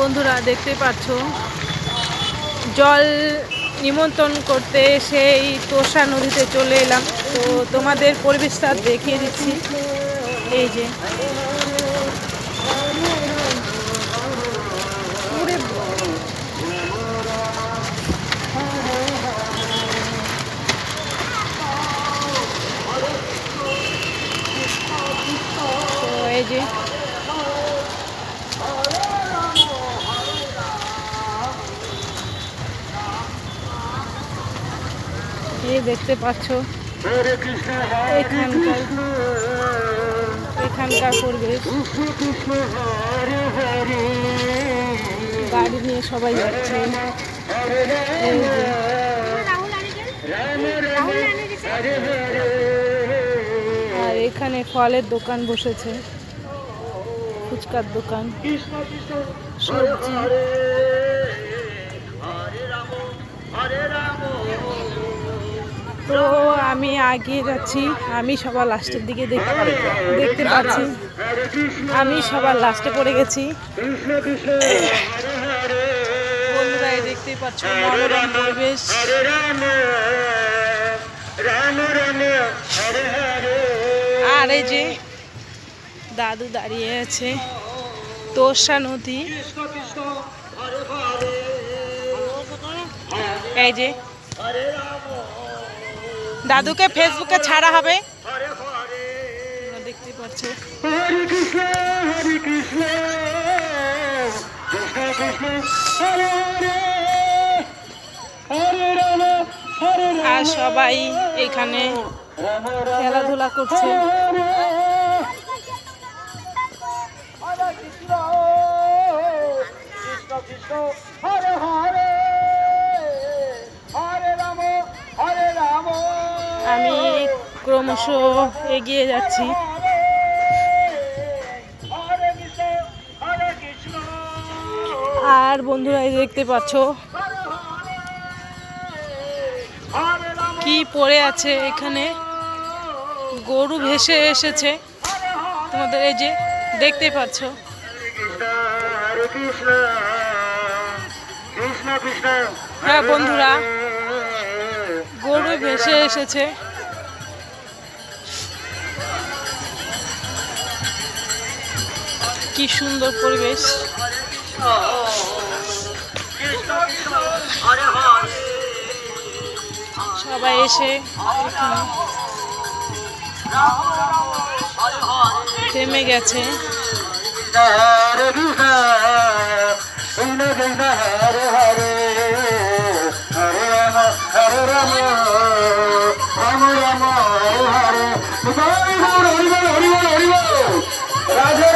বন্ধুরা, দেখতে পাচ্ছ? জল নিমন্ত্রণ করতে সেই তোষা নদীতে চলে এলাম। তো তোমাদের পরিবেশটা দেখিয়ে দিচ্ছি। এই যে। এই যে এই দেখতে পাচ্ছ। এখানকার এখানকার পরিবেশ। গাড়ি নিয়ে সবাই যাচ্ছে। আর এখানে ফলের দোকান বসেছে। ফুচকার দোকান। সবজি। তো আমি আগে যাচ্ছি। আমি সবার লাস্টের দিকে দেখতে দেখতে পাচ্ছি। আমি সবার লাস্টে পড়ে গেছি। দেখতেই পাচ্ছ আর এই যে দাদু দাঁড়িয়ে আছে, তোষা নদী। এই যে দাদুকে ফেসবুকে ছাড়া হবে। দেখতে পাচ্ছ। আর সবাই এখানে খেলাধুলা করছে। কৃষ্ণ কৃষ্ণ ক্রমশ এগিয়ে যাচ্ছি। আর বন্ধুরা দেখতে পাচ্ছ, কি পড়ে আছে এখানে। গরু ভেসে এসেছে। তোমাদের এই যে দেখতে পাচ্ছ। হ্যাঁ বন্ধুরা, গরু ভেসে এসেছে। কি সুন্দর পরিবেশ। সবাই এসে থেমে গেছে। হরে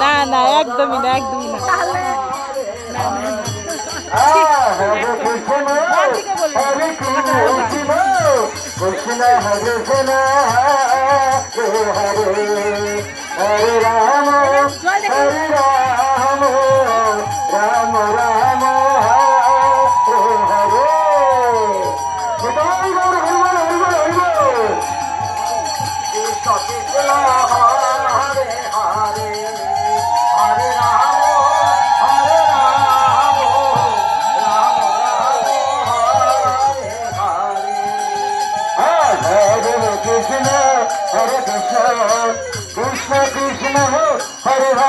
না না একদমই না একদমই না হরে রাম হরে রাম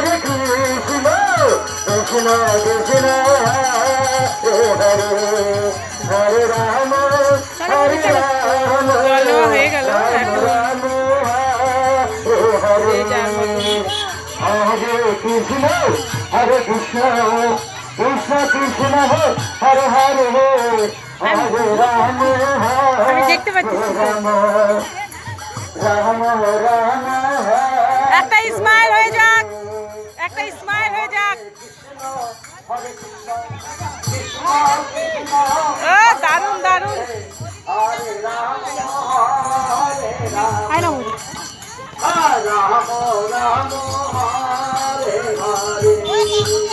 হরে কৃষ্ণ কৃষ্ণ কৃষ্ণ হরে হরে রাম হরে রাম জল দেওয়া হয়ে গেল, রাম এখন রাম হরে যে যার হরে মতো। হরে কৃষ্ণ হরে কৃষ্ণ কৃষ্ণ কৃষ্ণ হরে হরে হরে রাম আমি দেখতে পাচ্ছি হরে রাম রাম রাম একটা স্মাইল হয়ে যাক একটা স্মাইল হয়ে যাক হরে কৃষ্ণ কৃষ্ণ কৃষ্ণ ও দারুণ দারুণ হরে রাম হরে রাম আয় না রাম রাম হরে কৃষ্ণ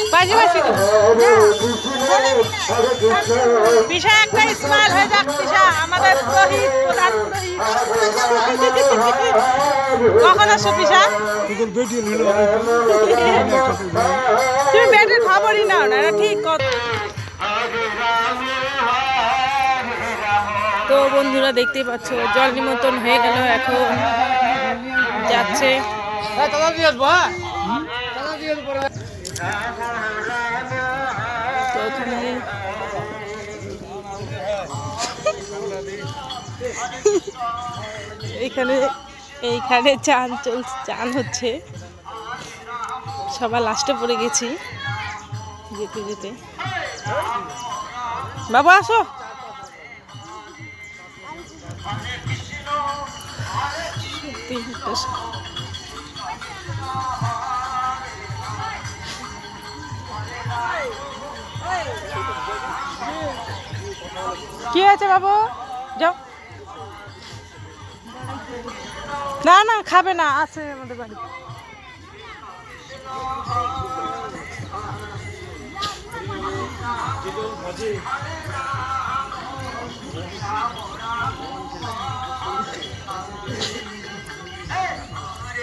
পিসা একটা স্মাইল হয়ে যাক পিসা আমাদের পুরোহিত প্রধান পুরোহিত। কখন আসছো পিসা তুমি বেডের খবরই নাও না ঠিক কথা তো বন্ধুরা দেখতেই পাচ্ছ জল নিমন্ত্রণ হয়ে গেল এখন যাচ্ছে। এইখানে এইখানে চান চলছে চান হচ্ছে। সবার লাস্টে পড়ে গেছি যেতে যেতে। বাবা আসো। কি আছে বাবু? যাও। না না খাবে না আছে আমাদের বাড়ি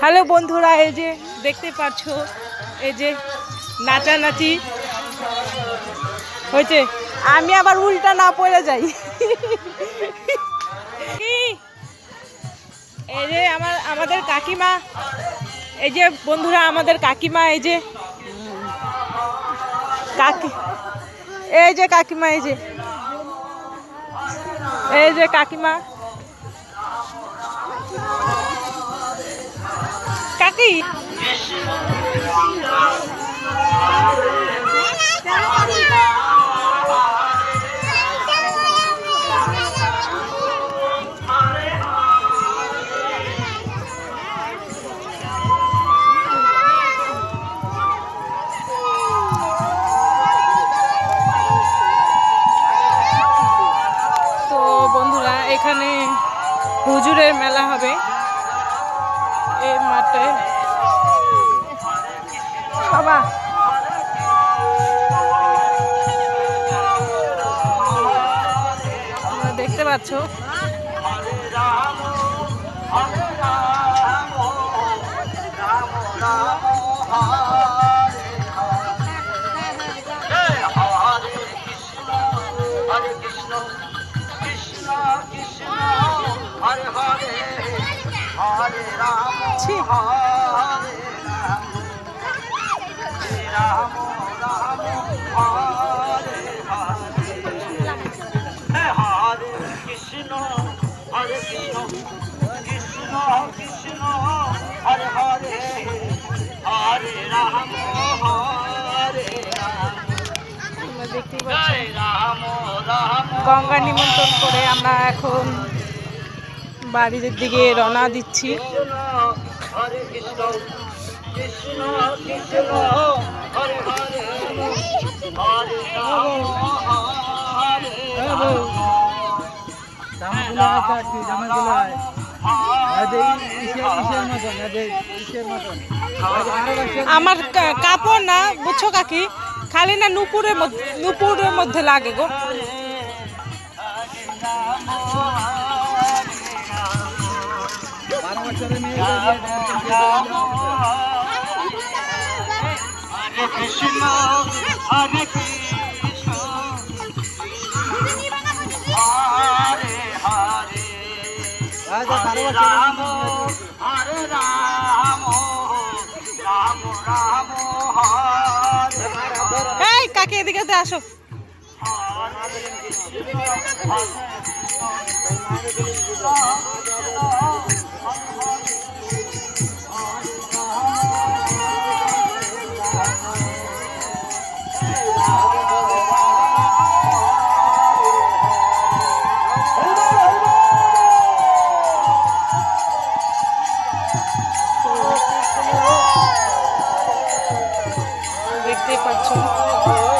হ্যালো বন্ধুরা, এই যে দেখতে পাচ্ছ, এই যে নাচানাচি হয়েছে। আমি আবার উল্টা না পড়ে যাই? এই যে আমার, আমাদের কাকিমা, এই যে বন্ধুরা, আমাদের কাকিমা, এই যে কাকি, এই যে কাকিমা, এই যে এই যে কাকিমা। কাকি? এখানে হুজুরের মেলা হবে। এই মাঠে বাবা দেখতে পাচ্ছ হরে গঙ্গা নিমন্ত্রণ করে আমরা এখন বাড়ির দিকে রওনা দিচ্ছি। আমার কাপড় না, বুঝছ কাকি? খালি না নুপুরের নুপুরের মধ্যে লাগে গো। বারো বছরের মেয়ে কৃষ্ণ হরে কৃষ্ণ হরে হরে হরে রাম হরে রাম রাম রাম হরে এই কাকি এদিকে আসো দেখতেই পাচ্ছ